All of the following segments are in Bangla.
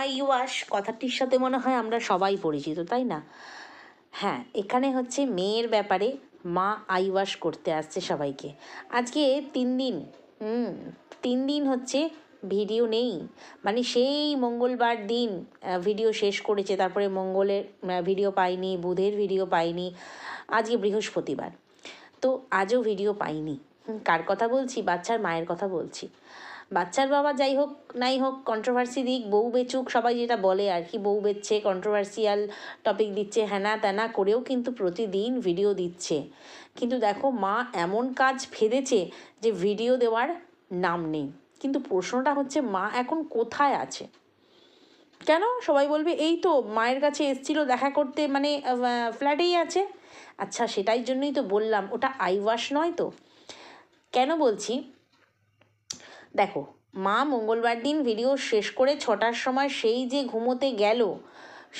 আই ওয়াশ, কথাটির সাথে মনে হয় আমরা সবাই পরিচিত, তাই না? হ্যাঁ এখানে হচ্ছে মেয়ের ব্যাপারে মা আই ওয়াশ করতে আসছে সবাইকে। আজকে তিন দিন, হুম, তিন দিন হচ্ছে ভিডিও নেই। মানে সেই মঙ্গলবার দিন ভিডিও শেষ করেছে, তারপরে মঙ্গলের ভিডিও পাইনি, বুধের ভিডিও পাইনি, আজকে বৃহস্পতিবার। তো আজও ভিডিও পাইনি। কার কথা বলছি? বাচ্চার মায়ের কথা বলছি। বাচ্চার বাবা যাই হোক নাই হোক কন্ট্রোভার্সি দিক, বউ বেচুক, সবাই যেটা বলে আর কি, বউ বেচছে কন্ট্রোভার্সিয়াল টপিক দিচ্ছে, হ্যানা ত্যানা করেও কিন্তু প্রতিদিন ভিডিও দিচ্ছে। কিন্তু দেখো, মা এমন কাজ ফেলেছে যে ভিডিও দেওয়ার নাম নেই। কিন্তু প্রশ্নটা হচ্ছে, মা এখন কোথায় আছে? কেন? সবাই বলবে, এই তো মায়ের কাছে এসছিল দেখা করতে মানে ফ্ল্যাটেই আছে। আচ্ছা সেটাই জন্যই তো বললাম, ওটা আই ওয়াশ নয় তো? কেন বলছি? দেখো, মা মঙ্গলবার দিন ভিডিও শেষ করে ছটার সময় সেই যে ঘুমোতে গেল,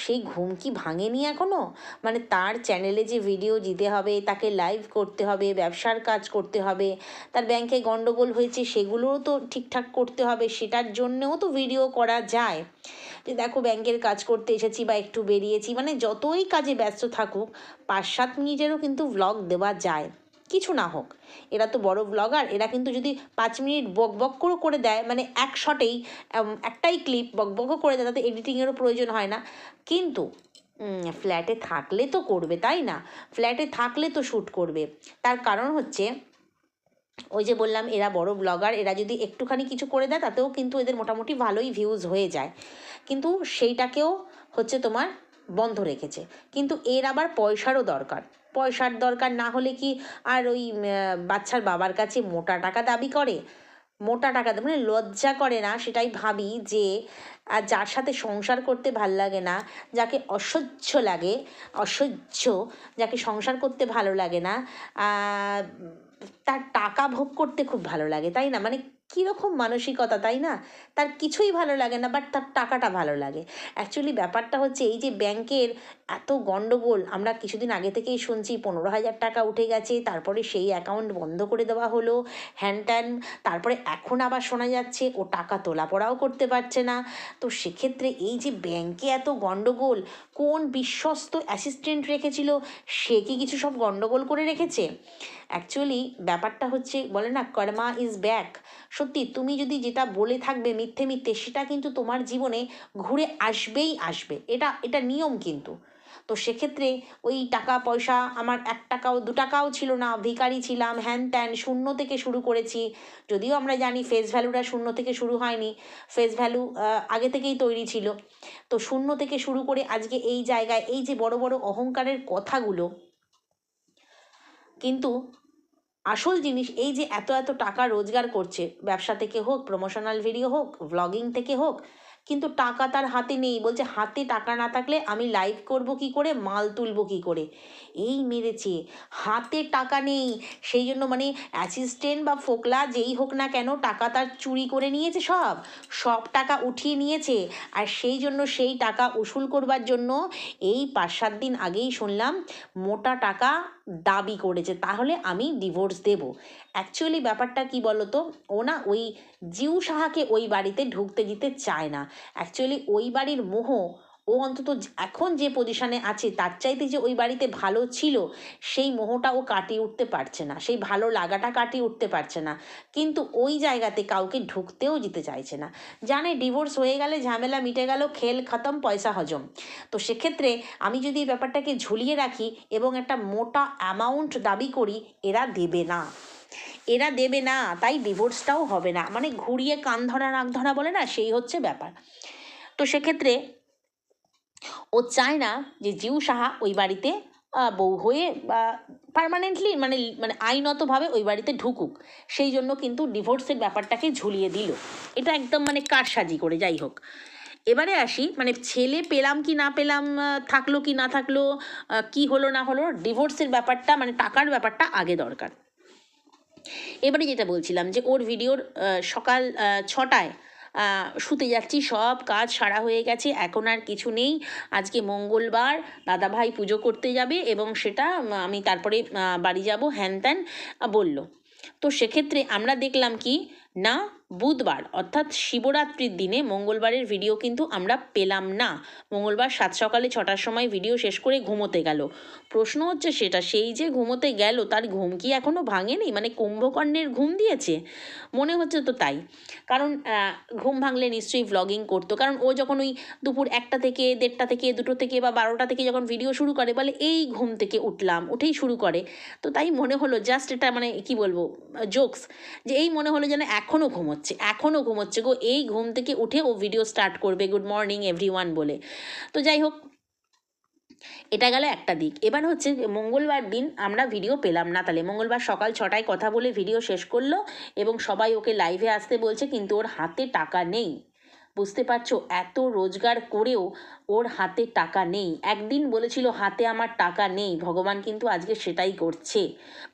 সেই ঘুম কি ভাঙেনি এখনও মানে তার চ্যানেলে যে ভিডিও দিতে হবে, তাকে লাইভ করতে হবে, ব্যবসার কাজ করতে হবে, তার ব্যাংকে গন্ডগোল হয়েছে, সেগুলোও তো ঠিকঠাক করতে হবে, সেটার জন্যেও তো ভিডিও করা যায়। যে দেখো ব্যাংকের কাজ করতে এসেছি বা একটু বেরিয়েছি মানে যতই কাজে ব্যস্ত থাকুক, পাঁচ সাত মিনিটেরও কিন্তু ভ্লগ দেওয়া যায়। কিছু না হোক। এরা তো বড় ব্লগার এরা কিন্তু যদি পাঁচ মিনিট বক বক করে করে দেয় মানে এক শটেই একটাই ক্লিপ বক বকও করে দেয়, তাতে এডিটিংয়েরও প্রয়োজন হয় না। কিন্তু ফ্ল্যাটে থাকলে তো করবে, তাই না? ফ্ল্যাটে থাকলে তো শ্যুট করবে। তার কারণ হচ্ছে, ওই যে বললাম, এরা বড় ব্লগার এরা যদি একটুখানি কিছু করে দেয়, তাতেও কিন্তু এদের মোটামুটি ভালোই ভিউজ হয়ে যায়। কিন্তু সেইটাকেও হচ্ছে তোমার বন্ধ রেখেছে। কিন্তু এর আবার পয়সারও দরকার। পয়সার দরকার না হলে কি আর ওই বাচ্চার বাবার কাছে মোটা টাকা দাবি করে? মোটা টাকা মানে লজ্জা করে না সেটাই ভাবি যে, আর যার সাথে সংসার করতে ভালো লাগে না, যাকে অসহ্য লাগে, অসহ্য, যাকে সংসার করতে ভালো লাগে না তার টাকা ভোগ করতে খুব ভালো লাগে, তাই না? মানে কীরকম মানসিকতা, তাই না? তার কিছুই ভালো লাগে না বাট তার টাকাটা ভালো লাগে। অ্যাকচুয়ালি ব্যাপারটা হচ্ছে এই যে ব্যাংকের এত গণ্ডগোল আমরা কিছুদিন আগে থেকেই শুনছি পনেরো হাজার টাকা উঠে গেছে, তারপরে সেই অ্যাকাউন্ট বন্ধ করে দেওয়া হলো হ্যান ট্যান তারপরে এখন আবার শোনা যাচ্ছে ও টাকা তোলা পড়াও করতে পারছে না। তো সেক্ষেত্রে এই যে ব্যাংকে এত গণ্ডগোল কোন বিশ্বস্ত অ্যাসিস্ট্যান্ট রেখেছিল, সে কি কিছু সব গণ্ডগোল করে রেখেছে? অ্যাকচুয়ালি ব্যাপারটা হচ্ছে, বলে না, কর্মা ইজ ব্যাক সত্যি, তুমি যদি যেটা বলে থাকবে মিথ্যে মিথ্যে, সেটা কিন্তু তোমার জীবনে ঘুরে আসবেই আসবে। এটা এটা নিয়ম কিন্তু। তো সেক্ষেত্রে ওই টাকা পয়সা, আমার এক টাকাও, দু টাকাও ছিল না, ভিখারি ছিলাম, হ্যান ত্যান, শূন্য থেকে শুরু করেছি। যদিও আমরা জানি ফেস ভ্যালুটা শূন্য থেকে শুরু হয়নি ফেস ভ্যালু আগে থেকেই তৈরি ছিল। তো শূন্য থেকে শুরু করে আজকে এই জায়গায়, এই যে বড় বড় অহংকারের কথাগুলো, কিন্তু আসল জিনিস এই যে এত এত টাকা রোজগার করছে, ব্যবসা থেকে হোক প্রমোশনাল ভিডিও হোক ভ্লগিং থেকে হোক, কিন্তু টাকা তার হাতে নেই। বলছে, হাতে টাকা না থাকলে আমি লাইভ করব কি করে? মাল তুলবো কি করে? এই মেরেছে। হাতে টাকা নেই। সেই জন্য মানে অ্যাসিস্ট্যান্ট বা ফোকলা যেই হোক না কেন টাকা তার চুরি করে নিয়েছে সব সব টাকা উঠিয়ে নিয়েছে। আর সেই জন্য সেই টাকা উসুল করবার জন্য এই পাঁচ সাত দিন আগেই শুনলাম, মোটা টাকা দাবি করেছে, তাহলে আমি ডিভোর্স দেব। অ্যাকচুয়ালি ব্যাপারটা কি বলতো? ও না ওই জিউ সাহাকে ওই বাড়িতে ঢুকতে দিতে চায় না। অ্যাকচুয়ালি ওই বাড়ির মোহ ও অন্তত এখন যে পজিশনে আছে, তার চাইতে যে ওই বাড়িতে ভালো ছিল, সেই মোহটা ও কাটিয়ে উঠতে পারছে না। সেই ভালো লাগাটা কাটিয়ে উঠতে পারছে না। কিন্তু ওই জায়গাতে কাউকে ঢুকতেও দিতে চাইছে না। জানে ডিভোর্স হয়ে গেলে ঝামেলা মিটে গেল, খেল খতম, পয়সা হজম। তো সেক্ষেত্রে আমি যদি এই ব্যাপারটাকে ঝুলিয়ে রাখি এবং একটা মোটা অ্যামাউন্ট দাবি করি, এরা দেবে না। এরা দেবে না, তাই ডিভোর্সটাও হবে না। মানে ঘুরিয়ে কান ধরা নাক ধরা বলে না, সেই হচ্ছে ব্যাপার। তো সেক্ষেত্রে ও চায় না যে জিউ সাহা ওই বাড়িতে বউ হয়ে বা পার্মানেন্টলি মানে মানে আইনতভাবে ওই বাড়িতে ঢুকুক। সেই জন্য কিন্তু ডিভোর্সের ব্যাপারটাকে ঝুলিয়ে দিল। এটা একদম মানে কারসাজি করে, যাই হোক। এবারে আসি মানে ছেলে পেলাম কি না পেলাম থাকল কি না থাকল কি হলো না হলো ডিভোর্সের ব্যাপারটা মানে টাকার ব্যাপারটা আগে দরকার। এবারে যেটা বলছিলাম যে ওর ভিডিওর সকাল ছটায় শুতে যাচ্ছি, সব কাজ সারা হয়ে গেছে, এখন আর কিছু নেই। আজকে মঙ্গলবার, দাদাভাই পুজো করতে যাবে এবং সেটা আমি তারপরে বাড়ি যাব, হ্যান ত্যান বলল বলল। তো সেক্ষেত্রে আমরা দেখলাম কি, না বুধবার, অর্থাৎ শিবরাত্রির দিনে মঙ্গলবারের ভিডিও কিন্তু আমরা পেলাম না। মঙ্গলবার সাত সকালে ছটার সময় ভিডিও শেষ করে ঘুমোতে গেল। প্রশ্ন হচ্ছে সেটা, সেই যে ঘুমোতে গেল, তার ঘুম কি এখনও ভাঙেনি? মানে কুম্ভকর্ণের ঘুম দিয়েছে? মনে হচ্ছে তো তাই। কারণ ঘুম ভাঙলে নিশ্চয়ই ভ্লগিং করতো। কারণ ও যখন ওই দুপুর একটা থেকে, দেড়টা থেকে, দুটো থেকে বা বারোটা থেকে যখন ভিডিও শুরু করে, বলে এই ঘুম থেকে উঠলাম, উঠেই শুরু করে। তো তাই মনে হলো জাস্ট এটা মানে কি বলব জোকস যে এই মনে হলো যেন এখনও ঘুমোচ্ছে। এখনও ঘুমোচ্ছে গো। এই ঘুম থেকে উঠে ও ভিডিও স্টার্ট করবে। গুড মর্নিং এভরিওয়ান বলে। তো যাই হোক, এটা গেল একটা দিক। এবার হচ্ছে মঙ্গলবার দিন আমরা ভিডিও পেলাম না তাহলে। মঙ্গলবার সকাল ছটায় কথা বলে ভিডিও শেষ করল এবং সবাই ওকে লাইভে আসতে বলছে, কিন্তু ওর হাতে টাকা নেই। বুঝতে পারছ? এত রোজগার করেও ওর হাতে টাকা নেই। একদিন বলেছিল, হাতে আমার টাকা নেই। ভগবান কিন্তু আজকে সেটাই করছে।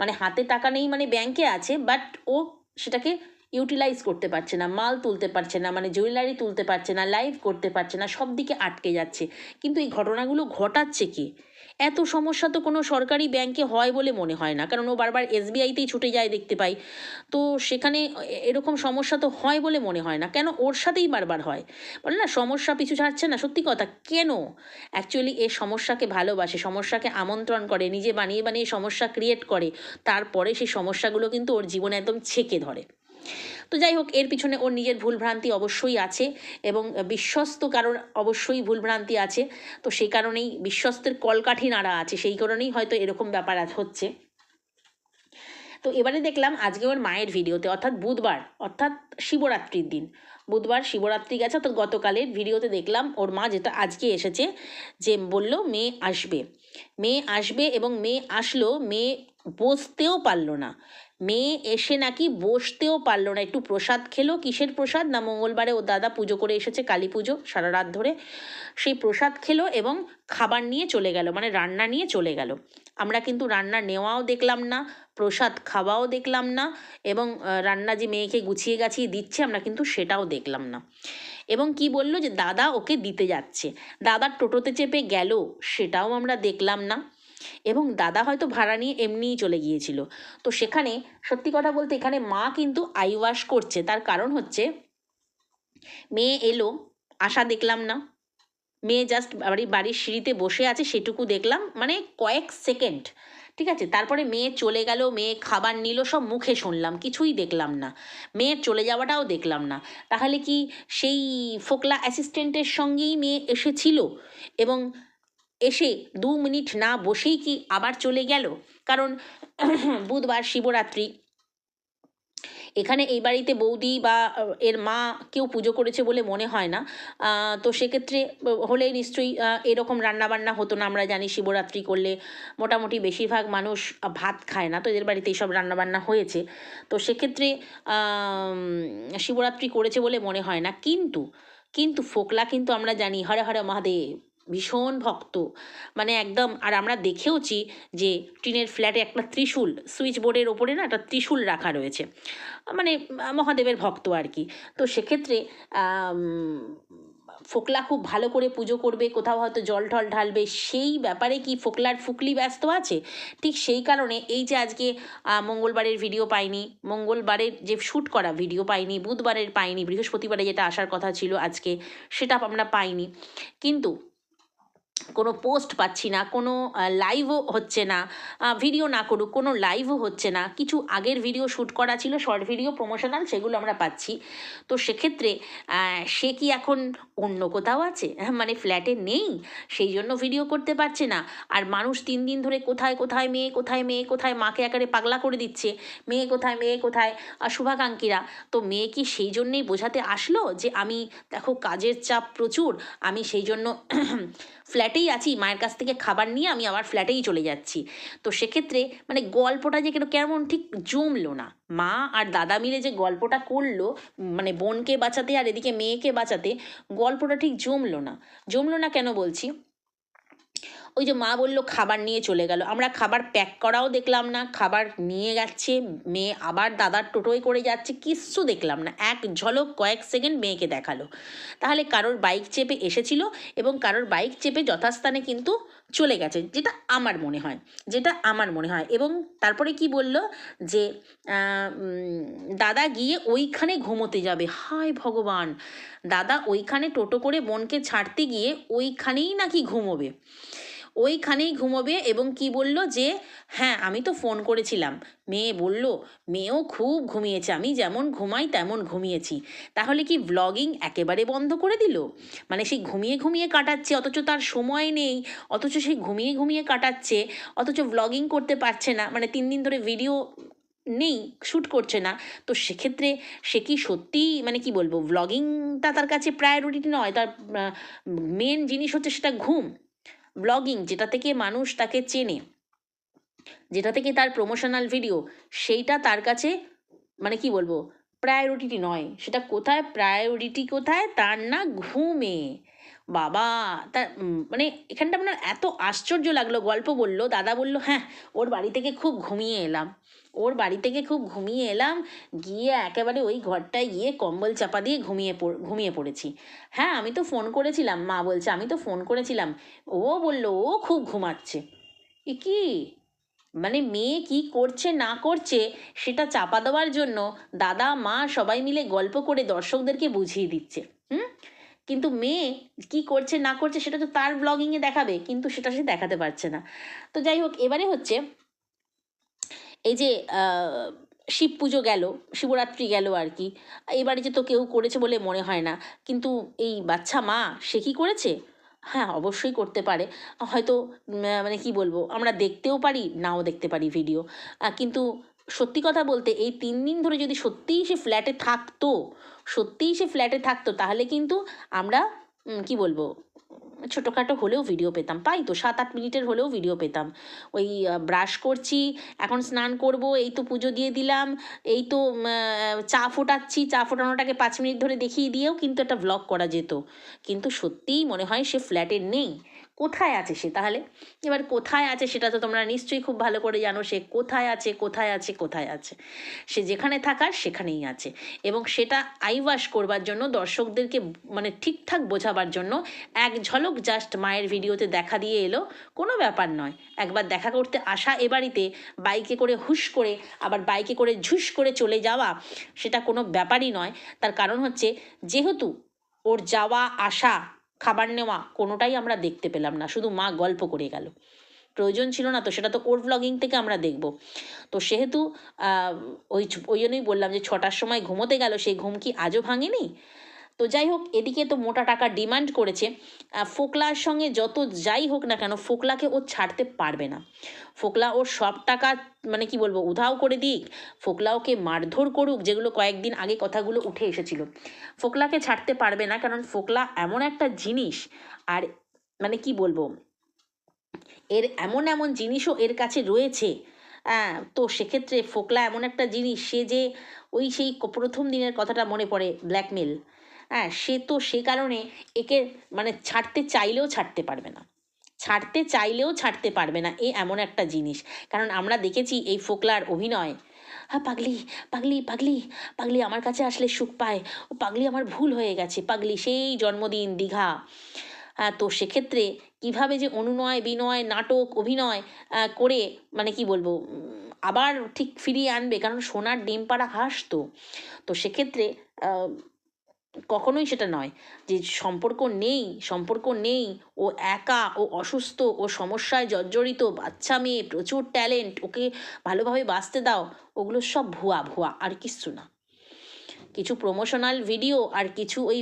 মানে হাতে টাকা নেই মানে ব্যাংকে আছে বাট ও সেটাকে ইউটিলাইজ করতে পারছে না, মাল তুলতে পারছে না মানে জুয়েলারি তুলতে পারছে না লাইভ করতে পারছে না, সব দিকে আটকে যাচ্ছে। কিন্তু এই ঘটনাগুলো ঘটাচ্ছে কি? এত সমস্যা তো কোনো সরকারি ব্যাংকে হয় বলে মনে হয় না, কারণ ও বারবার এসবিআইতেই ছুটে যায় দেখতে পাই। তো সেখানে এরকম সমস্যা তো হয় বলে মনে হয় না, কেন ওর সাথেই বারবার হয়? বলে না, সমস্যা পিছু ছাড়ছে না, সত্যি কথা, কেন? অ্যাকচুয়ালি এ সমস্যাকে ভালোবাসে, সমস্যাকে আমন্ত্রণ করে, নিজে বানিয়ে বানিয়ে সমস্যা ক্রিয়েট করে, তারপরে সেই সমস্যাগুলো কিন্তু ওর জীবনে একদম ছেঁকে ধরে। তো যাই হোক এর পিছনে ওর নিজের ভুলভ্রান্তি অবশ্যই আছে এবং বিশ্বস্ত কারোর অবশ্যই ভুলভ্রান্তি আছে। তো সেই কারণেই বিশ্বস্তের কলকাঠি নাড়া আছে, সেই কারণেই হয়তো এরকম ব্যাপার হচ্ছে। তো এবারে দেখলাম আজকে ওর মায়ের ভিডিওতে, অর্থাৎ বুধবার, অর্থাৎ শিবরাত্রির দিন। বুধবার শিবরাত্রি গেছে, তো গতকালের ভিডিওতে দেখলাম ওর মা যেটা আজকে এসেছে যে বলল, মেয়ে আসবে। মেয়ে আসবে এবং মেয়ে আসলো, মেয়ে বসতেও পারল না। মেয়ে এসে নাকি বসতেও পারল না। একটু প্রসাদ খেলো। কিসের প্রসাদ? না, মঙ্গলবারে ও দাদা পুজো করে এসেছে, কালী পুজো, সারা রাত ধরে। সেই প্রসাদ খেলো এবং খাবার নিয়ে চলে গেল মানে রান্না নিয়ে চলে গেল। আমরা কিন্তু রান্না নেওয়াও দেখলাম না, প্রসাদ খাওয়াও দেখলাম না এবং রান্না যে মেয়েকে গুছিয়ে গাছিয়ে দিচ্ছে, আমরা কিন্তু সেটাও দেখলাম না। এবং কি বলল যে, দাদা ওকে দিতে যাচ্ছে। দাদার টোটোতে চেপে গেল, সেটাও আমরা দেখলাম না। এবং দাদা হয়তো ভাড়া নিয়ে এমনিই চলে গিয়েছিল। তো সেখানে সত্যি কথা বলতে এখানে মা কিন্তু আই ওয়াশ করছে। তার কারণ হচ্ছে মেয়ে এলো আশা দেখলাম না। মেয়ে জাস্ট বাড়ি, বাড়ির সিঁড়িতে বসে আছে, সেটুকু দেখলাম। মানে কয়েক সেকেন্ড, ঠিক আছে? তারপরে মেয়ে চলে গেল, মেয়ে খাবার নিল, সব মুখে শুনলাম, কিছুই দেখলাম না। মেয়ের চলে যাওয়াটাও দেখলাম না। তাহলে কি সেই ফোকলা অ্যাসিস্ট্যান্টের সঙ্গেই মেয়ে এসেছিল? এবং এসে দু মিনিট না বসেই কি আবার চলে গেল? কারণ বুধবার শিবরাত্রি। এখানে এই বাড়িতে বৌদি বা এর মা কেউ পুজো করেছে বলে মনে হয় না। তো সেক্ষেত্রে হলে নিশ্চয়ই এরকম রান্নাবান্না হতো না। আমরা জানি শিবরাত্রি করলে মোটামুটি বেশিরভাগ মানুষ ভাত খায় না। তো এদের বাড়িতে এইসব রান্নাবান্না হয়েছে। তো সেক্ষেত্রে শিবরাত্রি করেছে বলে মনে হয় না। কিন্তু কিন্তু ফোকলা কিন্তু আমরা জানি, হরে হরে মহাদেব। ভীষণ ভক্ত। মানে একদম, আর আমরা দেখেওছি যে টিনের ফ্ল্যাটে একটা ত্রিশূল সুইচ বোর্ডের ওপরে না একটা ত্রিশূল রাখা রয়েছে। মানে মহাদেবের ভক্ত আর কি। তো সেক্ষেত্রে ফোকলা খুব ভালো করে পুজো করবে, কোথাও হয়তো জল টল ঢালবে, সেই ব্যাপারে কি ফোকলার ফুকলি ব্যস্ত আছে? ঠিক সেই কারণে এই যে আজকে মঙ্গলবারের ভিডিও পাইনি, মঙ্গলবারের যে শ্যুট করা ভিডিও পাইনি, বুধবারের পাইনি, বৃহস্পতিবারে যেটা আসার কথা ছিল আজকে, সেটা আমরা পাইনি। কিন্তু কোনো পোস্ট পাচ্ছি না কোনো লাইভও হচ্ছে না ভিডিও না করুক কোনো লাইভও হচ্ছে না। কিছু আগের ভিডিও শ্যুট করা ছিল শর্ট ভিডিও প্রমোশনাল সেগুলো আমরা পাচ্ছি। তো সেক্ষেত্রে সে কি এখন অন্য কোথাও আছে? হ্যাঁ, মানে ফ্ল্যাটে নেই সেই জন্য ভিডিও করতে পারছে না। আর মানুষ তিন দিন ধরে কোথায় কোথায় মেয়ে কোথায় মেয়ে কোথায় মাকে একেবারে পাগলা করে দিচ্ছে মেয়ে কোথায় মেয়ে কোথায় শুভাকাঙ্ক্ষীরা। তো মেয়ে কি সেই জন্যেই বোঝাতে আসলো যে আমি দেখো কাজের চাপ প্রচুর আমি সেই জন্য ফ্ল্যাটেই আছি, মায়ের কাছ থেকে খাবার নিয়ে আমি আবার ফ্ল্যাটেই চলে যাচ্ছি। তো সেক্ষেত্রে মানে গল্পটা যে কেন, কেমন ঠিক জমলো না। মা আর দাদা মিলে যে গল্পটা করল মানে বোনকে বাঁচাতে আর এদিকে মেয়েকে বাঁচাতে, গল্পটা ঠিক জমলো না। জমলো না কেন বলছি? ওই যে মা বলল খাবার নিয়ে চলে গেল। আমরা খাবার প্যাক করাও দেখলাম না, খাবার নিয়ে যাচ্ছে, মেয়ে আবার দাদার টোটোয় করে যাচ্ছে, কিচ্ছু দেখলাম না। এক ঝলক কয়েক সেকেন্ড মেয়েকে দেখাল। তাহলে কারোর বাইক চেপে এসেছিল এবং কারোর বাইক চেপে যথাস্থানে কিন্তু চলে গেছে, যেটা আমার মনে হয়, যেটা আমার মনে হয়। এবং তারপরে কি বলল যে দাদা গিয়ে ওইখানে ঘুমোতে যাবে। হায় ভগবান! দাদা ওইখানে টোটো করে বোনকে ছাড়তে গিয়ে ওইখানেই নাকি ঘুমোবে। ওইখানেই ঘুমোবে এবং কি বলল যে হ্যাঁ আমি তো ফোন করেছিলাম। মেয়ে বলল, মেয়েও খুব ঘুমিয়েছে, আমি যেমন ঘুমাই তেমন ঘুমিয়েছি। তাহলে কি ব্লগিং একেবারে বন্ধ করে দিল? মানে সে ঘুমিয়ে ঘুমিয়ে কাটাচ্ছে, অথচ তার সময় নেই, অথচ সেই ঘুমিয়ে ঘুমিয়ে কাটাচ্ছে, অথচ ব্লগিং করতে পারছে না মানে তিন দিন ধরে ভিডিও নেই শ্যুট করছে না। তো সেক্ষেত্রে সে কি সত্যিই মানে কি বলব ব্লগিংটা তার কাছে প্রায়োরিটি নয়, তার মেন জিনিস হচ্ছে সেটা ঘুম। ব্লগিং যেটা থেকে মানুষ তাকে চেনে, যেটা থেকে তার প্রমোশনাল ভিডিও সেইটা তার কাছে মানে কি বলব প্রায়োরিটি নয়। সেটা কোথায় প্রায়োরিটি কোথায়, তার না ঘুমে। বাবা, তার মানে এখানটা আপনার এত আশ্চর্য লাগল, গল্প বলল, দাদা বলল হ্যাঁ ওর বাড়ি থেকে খুব ঘুমিয়ে এলাম। ওর বাড়ি থেকে খুব ঘুমিয়ে এলাম, গিয়ে একেবারে ওই ঘরটায় গিয়ে কম্বল চাপা দিয়ে ঘুমিয়ে ঘুমিয়ে পড়েছি। হ্যাঁ আমি তো ফোন করেছিলাম, মা বলছে, আমি তো ফোন করেছিলাম। ও বলল, ও খুব ঘুমাচ্ছে। এ কি? মানে মেয়ে কি করছে, না করছে, সেটা চাপা দেওয়ার জন্য দাদা, মা সবাই মিলে গল্প করে দর্শকদেরকে বুঝিয়ে দিচ্ছে। হুম? কিন্তু মেয়ে কি করছে, না করছে, সেটা তো তার ব্লগিংয়ে দেখাবে, কিন্তু সেটা সে দেখাতে পারছে না। তো যাই হোক, এবারে হচ্ছে এই যে শিব পুজো গেল, শিবরাত্রি গেল আর কি এবারে যে তো কেউ করেছে বলে মনে হয় না, কিন্তু এই বাচ্চা মা, সে কি করেছে? হ্যাঁ অবশ্যই করতে পারে, হয়তো মানে কি বলব, আমরা দেখতেও পারি, নাও দেখতে পারি ভিডিও কিন্তু সত্যি কথা বলতে এই তিন দিন ধরে যদি সত্যিই সে ফ্ল্যাটে থাকতো, সত্যিই সে ফ্ল্যাটে থাকতো, তাহলে কিন্তু আমরা কি বলব ছোটোখাটো হলেও ভিডিও পেতাম। পাই তো? সাত আট মিনিটের হলেও ভিডিও পেতাম। ওই ব্রাশ করছি, এখন স্নান করব, এই তো পুজো দিয়ে দিলাম, এই তো চা ফোটাচ্ছি, চা ফোটানোটাকে পাঁচ মিনিট ধরে দেখিয়ে দিয়েও কিন্তু একটা ব্লগ করা যেত। কিন্তু সত্যিই মনে হয় সে ফ্ল্যাটে নেই। কোথায় আছে সে তাহলে? এবার কোথায় আছে সেটা তো তোমরা নিশ্চয়ই খুব ভালো করে জানো, সে কোথায় আছে কোথায় আছে কোথায় আছে। সে যেখানে থাকার সেখানেই আছে। এবং সেটা আইওয়াশ করবার জন্য, দর্শকদেরকে মানে ঠিকঠাক বোঝাবার জন্য এক ঝলক জাস্ট মায়ের ভিডিওতে দেখা দিয়ে এলো। কোনো ব্যাপার নয়। একবার দেখা করতে আসা এ বাড়িতে, বাইকে করে হুশ করে, আবার বাইকে করে ঝুস করে চলে যাওয়া, সেটা কোনো ব্যাপারই নয়। তার কারণ হচ্ছে, যেহেতু ওর যাওয়া, আসা খাবার নেওয়া কোনোটাই আমরা দেখতে পেলাম না। শুধু মা গল্প করে গেল। প্রয়োজন ছিল না তো, সেটা তো কোর্ট ব্লগিং থেকে আমরা দেখব। তো সেহেতু ওই ওই জন্যই বললাম যে ছটার সময় ঘুমোতে গেল, সেই ঘুম কি আজও ভাঙেনি? তো যাই হোক, এদিকে তো মোটা টাকা ডিমান্ড করেছে। ফোকলার সঙ্গে যত যাই হোক না কেন, ফোকলাকে ও ছাড়তে পারবে না। ফোকলা ওর সব টাকা মানে কি বলব, উধাও করে দিক, ফোকলা ওকে মারধর করুক, যেগুলো কয়েকদিন আগে কথাগুলো উঠে এসেছিল। ফোকলাকে ছাড়তে পারবে না, কারণ ফোকলা এমন একটা জিনিস, আর মানে কি বলব, এর এমন এমন জিনিসও এর কাছে রয়েছে। হ্যাঁ তো সেক্ষেত্রে ফোকলা এমন একটা জিনিস, সে যে ওই সেই প্রথম দিনের কথাটা মনে পড়ে ব্ল্যাকমেল হ্যাঁ সে তো সে কারণে একে মানে ছাড়তে চাইলেও ছাড়তে পারবে না। ছাড়তে চাইলেও ছাড়তে পারবে না, এ এমন একটা জিনিস। কারণ আমরা দেখেছি এই ফোকলার অভিনয় হ্যাঁ পাগলি পাগলি পাগলি পাগলি আমার কাছে আসলে সুখ পায়। ও পাগলি আমার ভুল হয়ে গেছে, পাগলি সেই জন্মদিন, দীঘা। হ্যাঁ তো সেক্ষেত্রে কীভাবে যে অনুনয়, বিনয়, নাটক, অভিনয় করে মানে কি বলব, আবার ঠিক ফিরিয়ে আনবে? কারণ সোনার ডিম পাড়া হাঁস তো। তো সেক্ষেত্রে কখনোই সেটা নয় যে সম্পর্ক নেই সম্পর্ক নেই, ও একা, ও অসুস্থ, ও সমস্যায় জর্জরিত, বাচ্চা মেয়ে, প্রচুর ট্যালেন্ট ওকে ভালোভাবে বাঁচতে দাও, ওগুলো সব ভুয়া ভুয়া, আর কিচ্ছু না। কিছু প্রমোশনাল ভিডিও আর কিছু ওই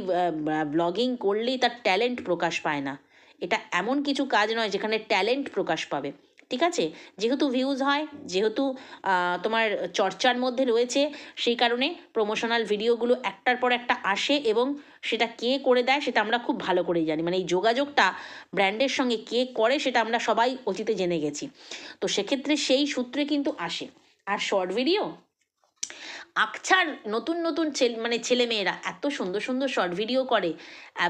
ব্লগিং করলেই তার ট্যালেন্ট প্রকাশ পায় না। এটা এমন কিছু কাজ নয় যেখানে ট্যালেন্ট প্রকাশ পাবে। ঠিক আছে? যেহেতু ভিউজ হয়, যেহেতু তোমার চর্চার মধ্যে রয়েছে, সেই কারণে প্রমোশনাল ভিডিওগুলো একটার পর একটা আসে এবং সেটা কে করে দেয় সেটা আমরা খুব ভালো করেই জানি। মানে এই যোগাযোগটা ব্র্যান্ডের সঙ্গে কে করে সেটা আমরা সবাই অতীতে জেনে গেছি। তো সেক্ষেত্রে সেই সূত্রে কিন্তু আসে। আর শর্ট ভিডিও আকছার নতুন নতুন ছেলে মানে ছেলেমেয়েরা এত সুন্দর সুন্দর শর্ট ভিডিও করে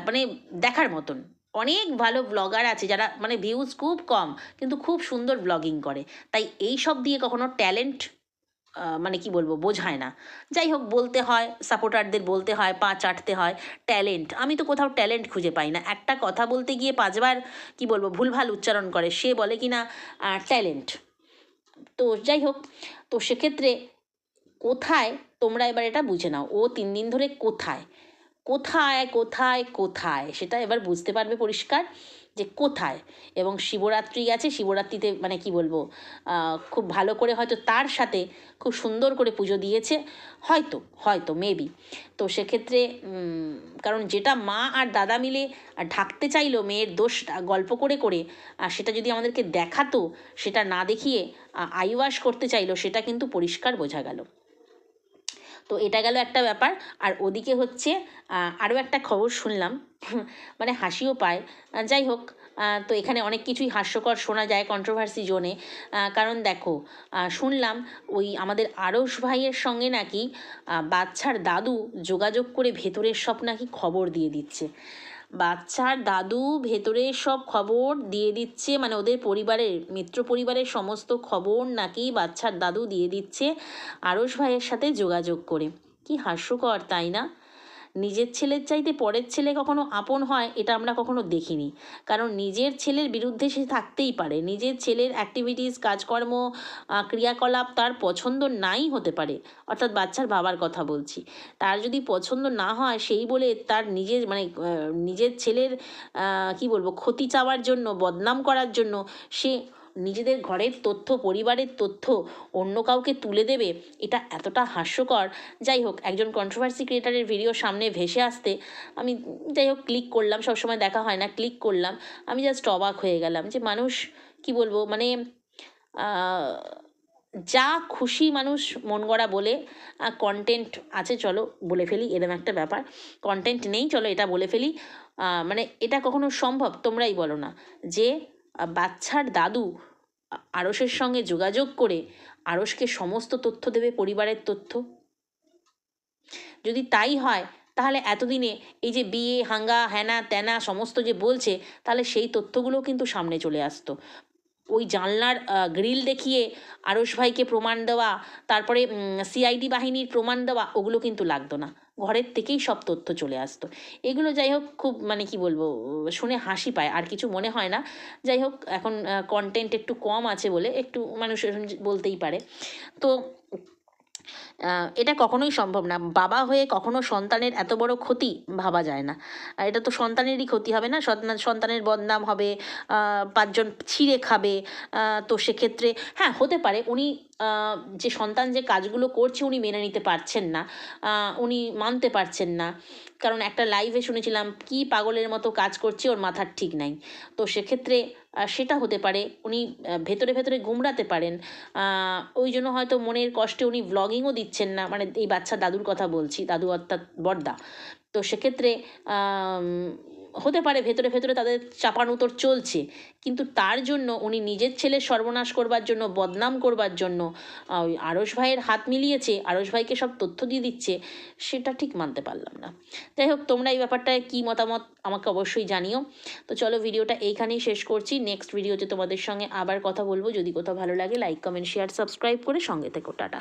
মানে দেখার মতন। অনেক ভালো ব্লগার আছে যারা মানে ভিউজ খুব কম, কিন্তু খুব সুন্দর ব্লগিং করে। তাই এই সব দিয়ে কখনো ট্যালেন্ট মানে কি বলব, বোঝায় না। যাই হোক, বলতে হয় সাপোর্টারদের বলতে হয়, পা চাটতে হয় ট্যালেন্ট আমি তো কোথাও ট্যালেন্ট খুঁজে পাই না। একটা কথা বলতে গিয়ে পাঁচবার, কি বলব, ভুলভাল উচ্চারণ করে, সে বলে কি না ট্যালেন্ট তো যাই হোক, তো সেক্ষেত্রে কোথায় তোমরা এবার এটা বুঝে নাও। ও তিন দিন ধরে কোথায়? কোথায় কোথায় কোথায়? সেটা এবার বুঝতে পারবে পরিষ্কার যে কোথায়। এবং শিবরাত্রি গেছে শিবরাত্রিতে মানে কি বলব খুব ভালো করে হয়তো তার সাথে খুব সুন্দর করে পুজো দিয়েছে, হয়তো হয়তো মেবি তো সেক্ষেত্রে কারণ যেটা মা আর দাদা মিলে ঢাকতে চাইলো মেয়ের দোষ গল্প করে করে, আর সেটা যদি আমাদেরকে দেখাতো, সেটা না দেখিয়ে আইওয়াশ করতে চাইলো, সেটা কিন্তু পরিষ্কার বোঝা গেল। তো এটা গেল একটা ব্যাপার। আর ওদিকে হচ্ছে আরও একটা খবর শুনলাম। মানে হাসিও পায়। যাই হোক তো এখানে অনেক কিছুই হাস্যকর শোনা যায় কন্ট্রোভার্সি জোনে। কারণ দেখো শুনলাম ওই আমাদের আরস ভাইয়ের সঙ্গে নাকি বাচ্চার দাদু যোগাযোগ করে ভেতরের সব নাকি খবর দিয়ে দিচ্ছে। বাচ্চার দাদু ভেতরে সব খবর দিয়ে দিচ্ছে মানে ওদের পরিবারের, মিত্র পরিবারের সমস্ত খবর নাকি বাচ্চার দাদু দিয়ে দিচ্ছে আরস ভাইয়ের সাথে যোগাযোগ করে। কি হাস্যকর, তাই না? নিজের ছেলের চাইতে পরের ছেলে কখনো আপন হয়, এটা আমরা কখনো দেখিনি। কারণ নিজের ছেলের বিরুদ্ধে সে থাকতেই পারে। নিজের ছেলের অ্যাক্টিভিটিস কাজকর্ম ক্রিয়াকলাপ তার পছন্দ নাই হতে পারে। অর্থাৎ বাচ্চার বাবার কথা বলছি। তার যদি পছন্দ না হয়, সেই বলে তার নিজের মানে নিজের ছেলের কি বলব, ক্ষতি চাওয়ার জন্য, বদনাম করার জন্য সে নিজেদের ঘরের তথ্য, পরিবারের তথ্য অন্য কাউকে তুলে দেবে, এটা এতটা হাস্যকর। যাই হোক, একজন কন্ট্রোভার্সি ক্রিয়েটারের ভিডিও সামনে ভেসে আসতে আমি যাই হোক ক্লিক করলাম, সবসময় দেখা হয় না ক্লিক করলাম, আমি জাস্ট অবাক হয়ে গেলাম যে মানুষ, কি বলব মানে যা খুশি মানুষ মন গড়া বলে কন্টেন্ট আছে, চলো বলে ফেলি, এরম একটা ব্যাপার। কন্টেন্ট নেই, চলো এটা বলে ফেলি। মানে এটা কখনো সম্ভব, তোমরাই বলো না। যে বাচ্চার দাদু আ- আরসের সঙ্গে যোগাযোগ করে আরসকে সমস্ত তথ্য দেবে পরিবারের তথ্য? যদি তাই হয়, তাহলে এতদিনে এই যে বিয়ে, হাঙ্গা হ্যানা ত্যানা সমস্ত যে বলছে, তাহলে সেই তথ্যগুলো কিন্তু সামনে চলে আসতো। ওই জানলার গ্রিল দেখিয়ে আরস ভাইকে প্রমাণ দেওয়া, তারপরে সিআইডি বাহিনীর প্রমাণ দেওয়া, ওগুলো কিন্তু লাগতো না। ঘরের থেকেই সব তথ্য চলে আসতো। এগুলো যাই হোক খুব মানে কি বলব, শুনে হাসি পায়। আর কিছু মনে হয় না। যাই হোক, এখন কন্টেন্ট একটু কম আছে বলে একটু মানুষ বলতেই পারে। তো এটা কখনোই সম্ভব না। বাবা হয়ে কখনো সন্তানের এত বড় ক্ষতি ভাবা যায় না। এটা তো সন্তানেরই ক্ষতি হবে না। সন্তানের বদনাম হবে পাঁচজন ছিঁড়ে খাবে তো সেক্ষেত্রে হ্যাঁ হতে পারে। উনি যে সন্তান যে কাজগুলো করছে উনি মেনে নিতে পারছেন না উনি মানতে পারছেন না। কারণ একটা লাইভে শুনেছিলাম, কি পাগলের মতো কাজ করছে, ওর মাথার ঠিক নাই। তো সেক্ষেত্রে সেটা হতে পারে, উনি ভেতরে ভেতরে গুমরাতে পারেন। ওই জন্য হয়তো মনের কষ্টে উনি ব্লগিংও দিচ্ছেন না। মানে এই বাচ্চা দাদুর কথা বলছি, দাদু অর্থাৎ বড়দা তো সেক্ষেত্রে হতে পারে, ভেতরে ভেতরে তাদের চাপানুতর চলছে। কিন্তু তার জন্য, উনি নিজের ছেলের সর্বনাশ করবার জন্য, বদনাম করবার জন্য ওই আরস ভাইয়ের হাত মিলিয়েছে আরস ভাইকে সব তথ্য দিয়ে দিচ্ছে, সেটা ঠিক মানতে পারলাম না। যাই হোক, তোমরা এই ব্যাপারটায় কী মতামত আমাকে অবশ্যই জানিও। তো চলো, ভিডিওটা এইখানেই শেষ করছি। নেক্সট ভিডিওতে তোমাদের সঙ্গে আবার কথা বলব। যদি কোথাও ভালো লাগে লাইক কমেন্ট শেয়ার সাবস্ক্রাইব করে সঙ্গে থেকো। টাটা।